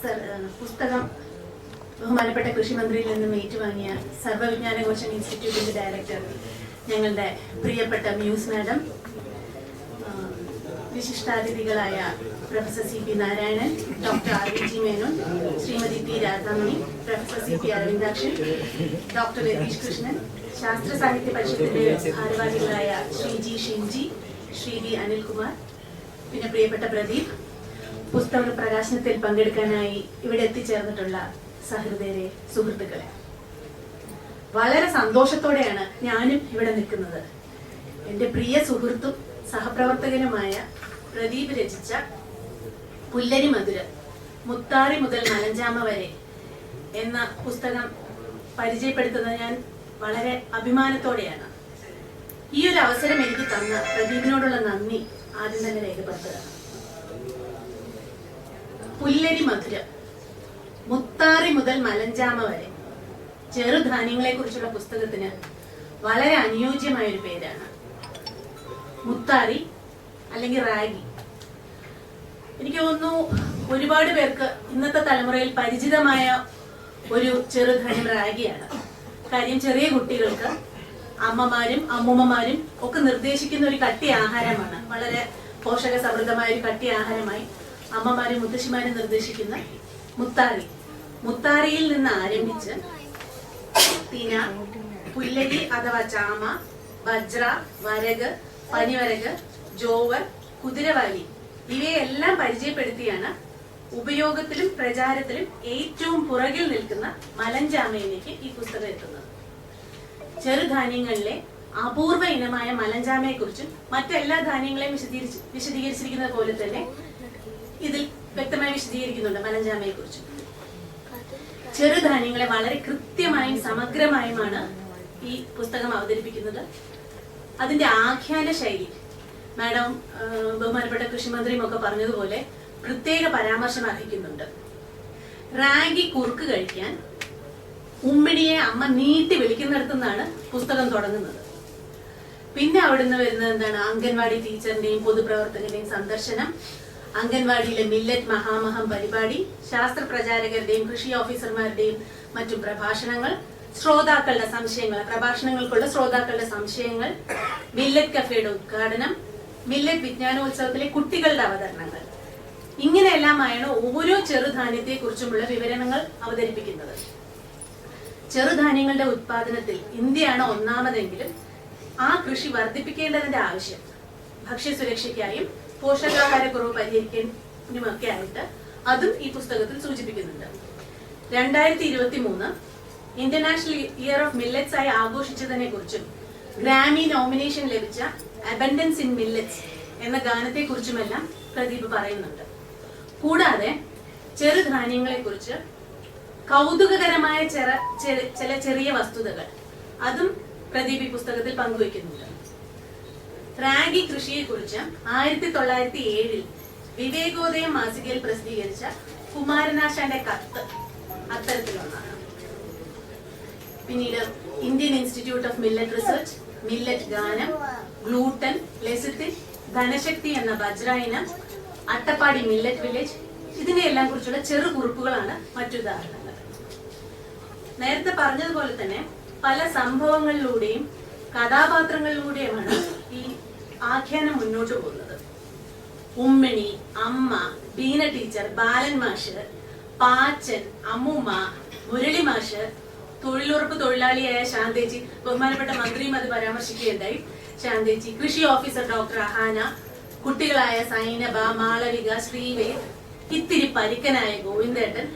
പുസ്തകം ബഹുമാനപ്പെട്ട കൃഷിമന്ത്രിയിൽ നിന്നും ഏറ്റുവാങ്ങിയ സർവവിജ്ഞാനകോശം ഇൻസ്റ്റിറ്റ്യൂട്ടിന്റെ ഡയറക്ടർ ഞങ്ങളുടെ പ്രിയപ്പെട്ട മ്യൂസ് madam വിശിഷ്ടാതിഥികളായ professor C P Narayanan doctor R V G Menon Srimathi P Radhamani professor C P Aravindakshan doctor Ratheesh Krishnan ശാസ്ത്ര സാഹിത്യ പരിഷത്തിന്റെ ഭാരവാഹികളായ ശ്രീ ജി ഷിൻജി ശ്രീ വി അനിൽകുമാർ പിന്നെ പ്രിയപ്പെട്ട പ്രദീപ് പുസ്തക പ്രകാശനത്തിൽ പങ്കെടുക്കാനായി ഇവിടെ എത്തിച്ചേർന്നിട്ടുള്ള സഹൃദയരെ സുഹൃത്തുക്കളെ. വളരെ സന്തോഷത്തോടെയാണ് ഞാനും ഇവിടെ നിൽക്കുന്നത്. എന്റെ പ്രിയ സുഹൃത്തും സഹപ്രവർത്തകനുമായ പ്രദീപ് രചിച്ച പുല്ലരി മധുര മുത്താറി മുതൽ മലഞ്ചാമ വരെ എന്ന പുസ്തകം പരിചയപ്പെടുത്തുന്നത് ഞാൻ വളരെ അഭിമാനത്തോടെയാണ്. ഈ ഒരു അവസരം എനിക്ക് തന്ന പ്രദീപിനോടുള്ള നന്ദി ആദ്യം തന്നെ രേഖപ്പെടുത്തുക. പുല്ലരി മധുരം. മുത്താറി മുതൽ മലഞ്ചാമ വരെ. ചെറുധാന്യങ്ങളെ കുറിച്ചുള്ള പുസ്തകത്തിന് വളരെ അനുയോജ്യമായ ഒരു പേരാണ്. മുത്താറി അല്ലെങ്കിൽ റാഗി. എനിക്ക് തോന്നുന്നു ഒരുപാട് പേർക്ക് ഇന്നത്തെ തലമുറയിൽ പരിചിതമായ ഒരു ചെറുധാന്യം റാഗിയാണ്. കാര്യം ചെറിയ കുട്ടികൾക്ക് അമ്മമാരും അമ്മൂമ്മമാരും ഒക്കെ നിർദ്ദേശിക്കുന്ന ഒരു കട്ടി ആഹാരമാണ്. വളരെ പോഷക സമൃദ്ധമായ ഒരു കട്ടി ആഹാരമായി അമ്മമാരും മുത്തശ്ശിമാരും നിർദ്ദേശിക്കുന്ന മുത്താറി മുത്താറിയിൽ നിന്ന് ആരംഭിച്ച് തിന പുല്ലരി അഥവാ ചാമ വജ്ര വരക് പനിവരക് ജോവർ കുതിരവാലി ഇവയെല്ലാം പരിചയപ്പെടുത്തിയാണ് ഉപയോഗത്തിലും പ്രചാരത്തിലും ഏറ്റവും പുറകിൽ നിൽക്കുന്ന മലഞ്ചാമയിലേക്ക് ഈ പുസ്തകം എത്തുന്നത്. ചെറുധാന്യങ്ങളിലെ അപൂർവ ഇനമായ മലഞ്ചാമയെക്കുറിച്ചും മറ്റെല്ലാ ധാന്യങ്ങളെയും വിശദീകരിച്ച് വിശദീകരിച്ചിരിക്കുന്നത് പോലെ തന്നെ ഇതിൽ വ്യക്തമായി വിശദീകരിക്കുന്നുണ്ട് മലഞ്ചാമയെ കുറിച്ച് ചെറുധാന്യങ്ങളെ വളരെ കൃത്യമായും സമഗ്രമായുമാണ് ഈ പുസ്തകം അവതരിപ്പിക്കുന്നത്. അതിന്റെ ആഖ്യാന ശൈലി മാഡം ബഹുമാനപ്പെട്ട കൃഷിമന്ത്രിയും ഒക്കെ പറഞ്ഞതുപോലെ പ്രത്യേക പരാമർശം അർഹിക്കുന്നുണ്ട്. റാഗി കുറുക്ക് കഴിക്കാൻ ഉമ്മിണിയെ അമ്മ നീട്ടി വിളിക്കുന്നിടത്തു നിന്നാണ് പുസ്തകം തുടങ്ങുന്നത്. പിന്നെ അവിടുന്ന് വരുന്നത് എന്താണ്? അംഗൻവാടി ടീച്ചറിന്റെയും പൊതുപ്രവർത്തകന്റെയും സന്ദർശനം. അംഗൻവാടിയിലെ മില്ലറ്റ് മഹാമഹം പരിപാടി ശാസ്ത്ര പ്രചാരകരുടെയും കൃഷി ഓഫീസർമാരുടെയും മറ്റു പ്രഭാഷണങ്ങൾ ശ്രോതാക്കളുടെ സംശയങ്ങൾ പ്രഭാഷണങ്ങൾക്കുള്ള ശ്രോതാക്കളുടെ സംശയങ്ങൾ മില്ലറ്റ് കഫേയുടെ ഉദ്ഘാടനം മില്ലറ്റ് വിജ്ഞാനോത്സവത്തിലെ കുട്ടികളുടെ അവതരണങ്ങൾ. ഇങ്ങനെയെല്ലാമായാണ് ഓരോ ചെറുധാന്യത്തെ കുറിച്ചുമുള്ള വിവരണങ്ങൾ അവതരിപ്പിക്കുന്നത്. ചെറുധാന്യങ്ങളുടെ ഉത്പാദനത്തിൽ ഇന്ത്യയാണ് ഒന്നാമതെങ്കിലും ആ കൃഷി വർദ്ധിപ്പിക്കേണ്ടതിന്റെ ആവശ്യം. ഭക്ഷ്യസുരക്ഷയ്ക്കായും പോഷകാഹാരക്കുറവ് പരിഹരിക്കാനുമൊക്കെ ആയിട്ട് അതും ഈ പുസ്തകത്തിൽ സൂചിപ്പിക്കുന്നുണ്ട്. രണ്ടായിരത്തി ഇരുപത്തി മൂന്ന് ഇന്റർനാഷണൽ ഇയർ ഓഫ് മില്ലറ്റ്സ് ആയി ആഘോഷിച്ചതിനെ കുറിച്ചും ഗ്രാമി നോമിനേഷൻ ലഭിച്ച അബൻഡൻസ് ഇൻ മില്ലറ്റ്സ് എന്ന ഗാനത്തെ കുറിച്ചുമെല്ലാം പ്രദീപ് പറയുന്നുണ്ട്. കൂടാതെ ചെറുധാന്യങ്ങളെ കുറിച്ച് കൗതുകകരമായ ചില ചെറിയ വസ്തുതകൾ അതും പ്രദീപ് ഈ പുസ്തകത്തിൽ പങ്കുവയ്ക്കുന്നുണ്ട്. റാഗി കൃഷിയെ കുറിച്ച് ആയിരത്തി തൊള്ളായിരത്തി ഏഴിൽ വിവേകോദയം മാസികയിൽ പ്രസിദ്ധീകരിച്ച കുമാരനാശാന്റെ കത്ത് അത്തരത്തിലൊന്നാണ്. പിന്നീട് Indian institute of millet research millet ഗാനം ഗ്ലൂട്ടൻ ലെസിത്തിൻ ധനശക്തി എന്ന ബജ്ര ഇനം അട്ടപ്പാടി മില്ലറ്റ് വില്ലേജ് ഇതിനെയെല്ലാം കുറിച്ചുള്ള ചെറു കുറിപ്പുകളാണ് മറ്റുദാഹരണങ്ങൾ. നേരത്തെ പറഞ്ഞതുപോലെ തന്നെ പല സംഭവങ്ങളിലൂടെയും കഥാപാത്രങ്ങളിലൂടെയുമാണ് ഈ ആഖ്യാനം മുന്നോട്ട് പോകുന്നത്. ഉമ്മിണി അമ്മ ബീന ടീച്ചർ ബാലൻ മാഷ് പാച്ചൻ അമ്മൂമ്മ മുരളി മാഷ് തൊഴിലുറപ്പ് തൊഴിലാളിയായ ശാന്തേജി ബഹുമാനപ്പെട്ട മന്ത്രിയും അത് പരാമർശിക്കുകയുണ്ടായി. ശാന്തേച്ചി കൃഷി ഓഫീസർ ഡോക്ടർ അഹാന കുട്ടികളായ സൈനബ മാളവിക ശ്രീവേദ് ഇത്തിരി പരിക്കനായ ഗോവിന്ദേട്ടൻ.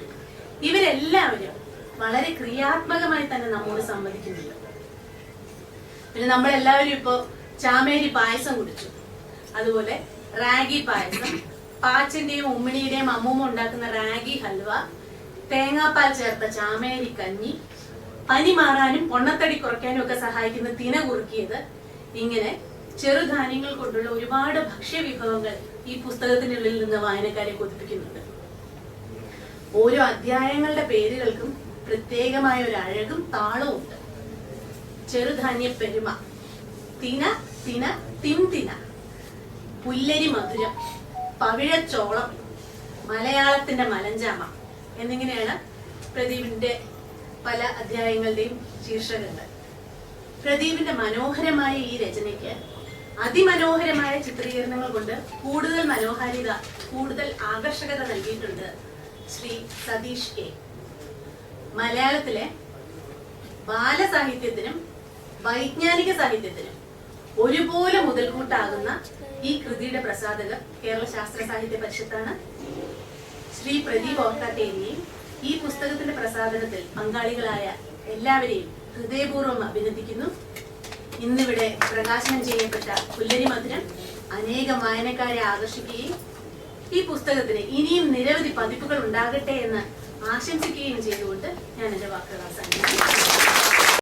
ഇവരെല്ലാവരും വളരെ ക്രിയാത്മകമായി തന്നെ നമ്മോട് സംവദിക്കുന്നുണ്ട്. പിന്നെ നമ്മളെല്ലാവരും ഇപ്പോ ചാമേരി പായസം കുടിച്ചു. അതുപോലെ റാഗി പായസം പാച്ചന്റെയും ഉമ്മിണിയുടെയും അമ്മൂമ്മ ഉണ്ടാക്കുന്ന റാഗി ഹൽവ തേങ്ങാപ്പാൽ ചേർത്ത ചാമേരി കഞ്ഞി പനി മാറാനും പൊണ്ണത്തടി കുറയ്ക്കാനും ഒക്കെ സഹായിക്കുന്ന തിന കുറുക്കിയത് ഇങ്ങനെ ചെറുധാന്യങ്ങൾ കൊണ്ടുള്ള ഒരുപാട് ഭക്ഷ്യവിഭവങ്ങൾ ഈ പുസ്തകത്തിനുള്ളിൽ നിന്ന് വായനക്കാരെ കൊതിപ്പിക്കുന്നുണ്ട്. ഓരോ അധ്യായങ്ങളുടെ പേരുകൾക്കും പ്രത്യേകമായ ഒരു അഴകും താളവും ഉണ്ട് ചെറുധാന്യ പെരുമ. തിന തിന തിം തിന. പുല്ലരി മധുരം പവിഴച്ചോളം മലയാളത്തിന്റെ മലഞ്ചാമ എന്നിങ്ങനെയാണ് പ്രദീപിന്റെ പല അധ്യായങ്ങളുടെയും ശീർഷകങ്ങൾ. പ്രദീപിന്റെ മനോഹരമായ ഈ രചനയ്ക്ക് അതിമനോഹരമായ ചിത്രീകരണങ്ങൾ കൊണ്ട് കൂടുതൽ മനോഹാരിത കൂടുതൽ ആകർഷകത നൽകിയിട്ടുണ്ട് ശ്രീ സതീഷ് കെ. മലയാളത്തിലെ ബാലസാഹിത്യത്തിനും വൈജ്ഞാനിക സാഹിത്യത്തിന് ഒരുപോലെ മുതൽക്കൂട്ടാകുന്ന ഈ കൃതിയുടെ പ്രസാധകർ കേരള ശാസ്ത്ര സാഹിത്യ പരിഷത്താണ്. ശ്രീ പ്രദീപ് ഓർക്കാട്ടേരിയെയും ഈ പുസ്തകത്തിന്റെ പ്രസാധനത്തിൽ പങ്കാളികളായ എല്ലാവരെയും ഹൃദയപൂർവം അഭിനന്ദിക്കുന്നു. ഇന്നിവിടെ പ്രകാശനം ചെയ്യപ്പെട്ട പുല്ലരി മധുരം അനേകം വായനക്കാരെ ആകർഷിക്കുകയും ഈ പുസ്തകത്തിന് ഇനിയും നിരവധി പതിപ്പുകൾ ഉണ്ടാകട്ടെ എന്ന് ആശംസിക്കുകയും ചെയ്തുകൊണ്ട് ഞാൻ എന്റെ വാക്കുകൾ അവസാനിപ്പിക്കുന്നു.